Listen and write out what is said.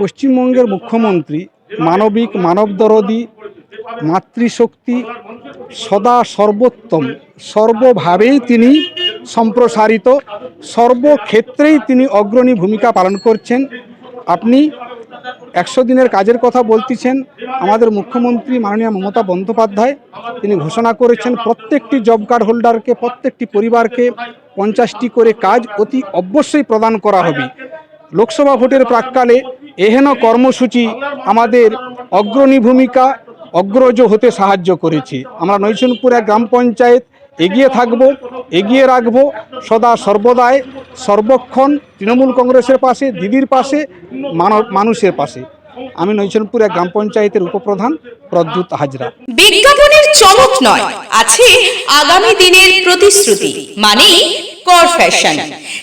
পশ্চিমবঙ্গের মুখ্যমন্ত্রী মানবিক মানবদরদী মাতৃশক্তি সদা সর্বোত্তম। সর্বভাবেই তিনি সম্প্রসারিত, সর্বক্ষেত্রেই তিনি অগ্রণী ভূমিকা পালন করছেন। আপনি একশো দিনের কাজের কথা বলতেছেন, আমাদের মুখ্যমন্ত্রী মাননীয় মমতা বন্দ্যোপাধ্যায়, তিনি ঘোষণা করেছেন প্রত্যেকটি জব কার্ড হোল্ডারকে প্রত্যেকটি পরিবারকে পঞ্চাশটি করে কাজ অতি অবশ্যই প্রদান করা হবে। লোকসভা ভোটের প্রাককালে এহেন কর্মসূচি আমাদের অগ্রণী ভূমিকা, অগ্রজ হতে সাহায্য করেছে। আমরা নৈশনপুর গ্রাম পঞ্চায়েত, এগিয়ে থাকব, এগিয়ে রাখব, সদা সর্বদাই সর্বক্ষণ তৃণমূল কংগ্রেসের পাশে, দিদির পাশে মানুষের পাশে। আমি নৈশনপুর গ্রাম পঞ্চায়েতের উপপ্রধান প্রদ্যুৎ হাজরা। বিজ্ঞাপনের চমক নয়, আছে আগামী দিনের প্রতিশ্রুতি মানে কর ফ্যাশন